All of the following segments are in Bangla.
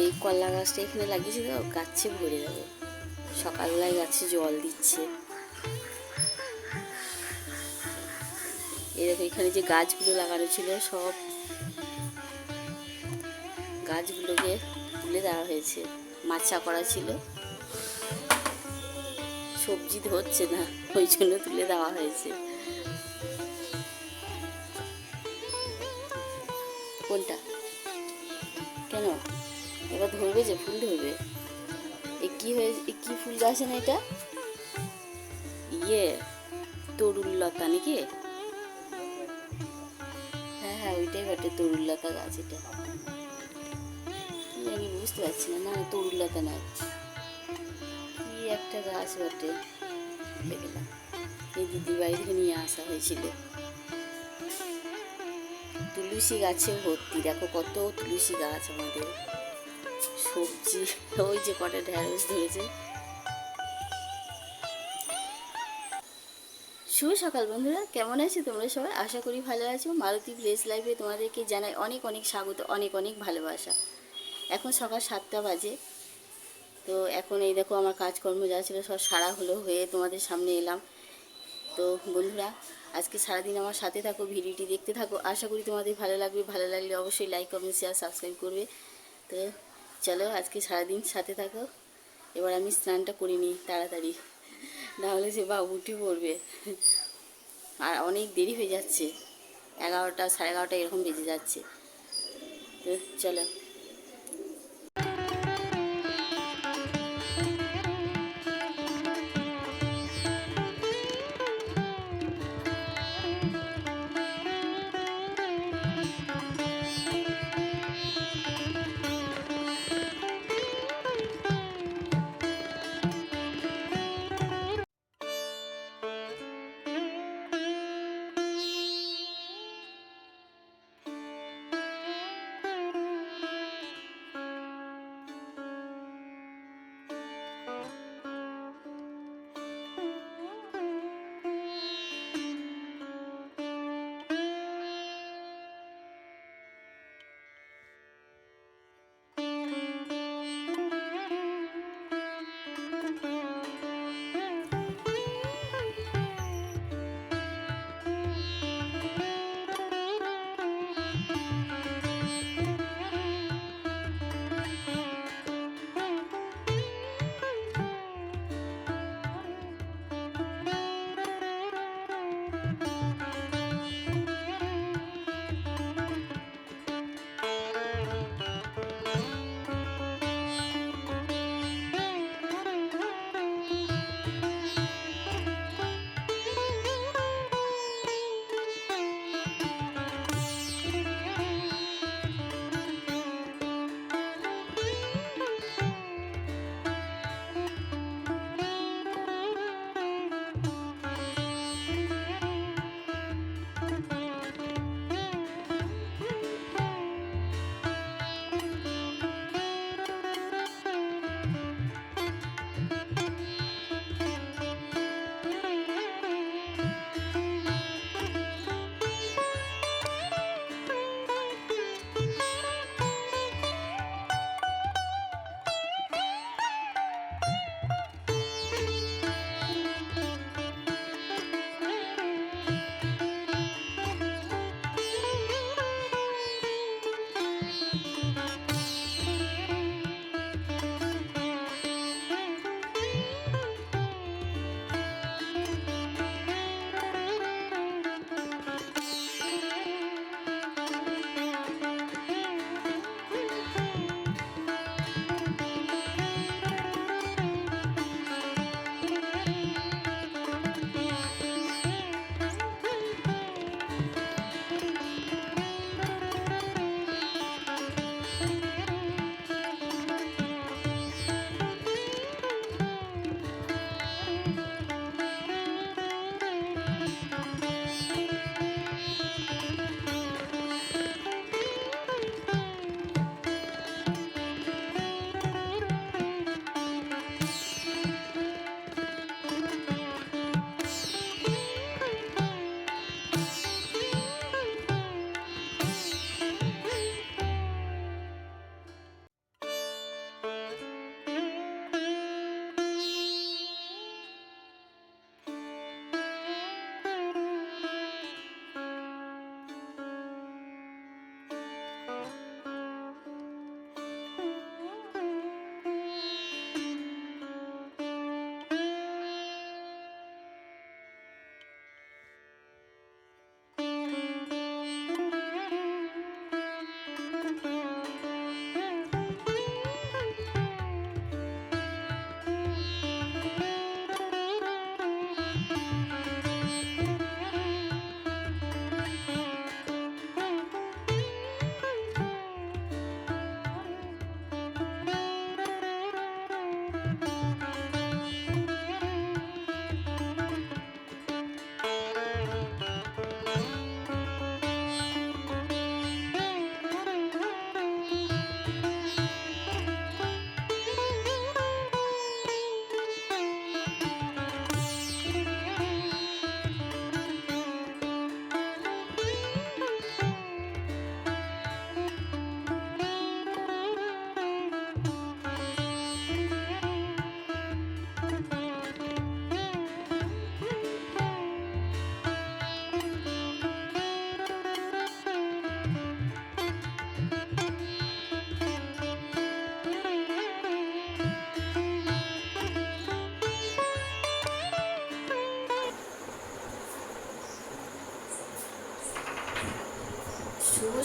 এই কলা গাছটা এখানে লাগিয়েছি তো, গাছে ভরে যাবে। সকালবেলায় গাছে জল দিচ্ছে। এরকম এখানে যে গাছগুলো লাগানো ছিল, সব গাছগুলোকে তুলে দেওয়া হয়েছে। মাচা করা ছিল। সবজি ধরছে না, ওই জন্য তুলে দেওয়া হয়েছে। এবার ধরবে যে ফুল ধরবে। এ কি হয়ে কি ফুল গাছ না এটা? ইয়ে তরুললতা নাকি? হ্যাঁ হ্যাঁ ওইটাই বটে, তরুললতা গাছ এটা। আমি বুঝতে পারছি না না তরুললতা না। কি একটা গাছ বটে। গেলাম এই দিদি বাড়ি থেকে নিয়ে আসা হয়েছিল। তুলসী গাছে ভর্তি, দেখো কত তুলসী গাছ আমাদের। সবজি। ওই যে কটা ঢ্যাঁড়স ধরেছে শুভ সকাল বন্ধুরা, কেমন আছো তোমরা সবাই? আশা করি ভালো আছো। মারুতি প্লেস লাইফে তোমাদেরকে জানাই অনেক অনেক স্বাগত, অনেক অনেক ভালোবাসা। এখন সকাল সাতটা বাজে। তো এখন এই দেখো আমার কাজকর্ম যা ছিল সব সারা হলো হয়ে তোমাদের সামনে এলাম। তো বন্ধুরা, আজকে সারাদিন আমার সাথে থাকো, ভিডিওটি দেখতে থাকো। আশা করি তোমাদের ভালো লাগবে। ভালো লাগলে অবশ্যই লাইক কমেন্ট শেয়ার সাবস্ক্রাইব করবে। তো চলো, আজকে সারাদিন সাথে থাকো। এবার আমি স্নানটা করে নিই তাড়াতাড়ি। নাহলে সে বা উঠে পড়বে। আর অনেক দেরি হয়ে যাচ্ছে। এগারোটা, সাড়ে এগারোটা এরকম বেজে যাচ্ছে। চলো।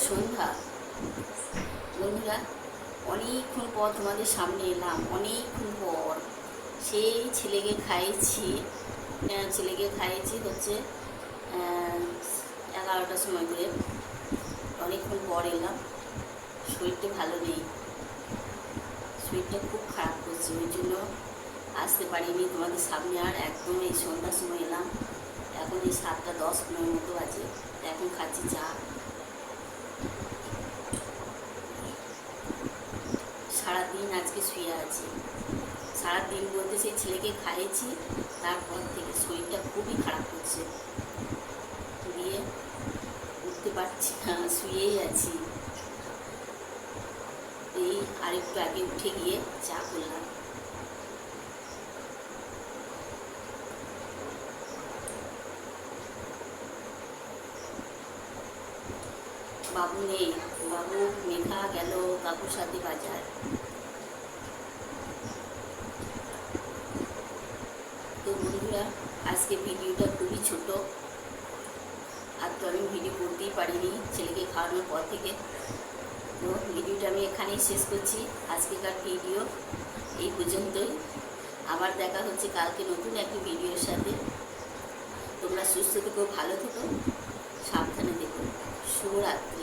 সন্ধ্যা। বন্ধুরা, অনেকক্ষণ পর তোমাদের সামনে এলাম, অনেকক্ষণ পর। সেই ছেলেকে খাইয়েছি ছেলেকে খাইয়েছি হচ্ছে এগারোটার সময় করে। অনেকক্ষণ পর এলাম, শরীরটা ভালো নেই। শরীরটা খুব খারাপ করছে, ওই জন্য আসতে পারিনি তোমাদের সামনে। আর একদম এই সন্ধ্যার সময় এলাম, এখন এই সাতটা দশ পনেরো মতো আছে এখন খাচ্ছি চা। সারাদিন আজকে শুয়ে আছি। সারাদিন বলতে সেই ছেলেকে খাইয়েছি, তারপর থেকে শরীরটা খুবই খারাপ করছে দিয়ে উঠতে পারছি না, শুয়েই আছি। এই আরেকটু আগে উঠে গিয়ে চা করলাম। বাবু নেই বাবু মেঘা গেল কাকুর সাথে বাজার। তো বন্ধুরা, আজকে ভিডিওটা খুবই ছোট। আর তো আমি ভিডিও করতেই পারিনি ছেলেকে খাওয়ানোর পর থেকে। তো ভিডিওটা আমি এখানেই শেষ করছি। আজকেকার ভিডিও এই পর্যন্তই। আবার দেখা হচ্ছে কালকে নতুন একটি ভিডিওর সাথে। তোমরা সুস্থ থেকো, ভালো থেকো, সাবধানে দেখো শুভরাত্রি।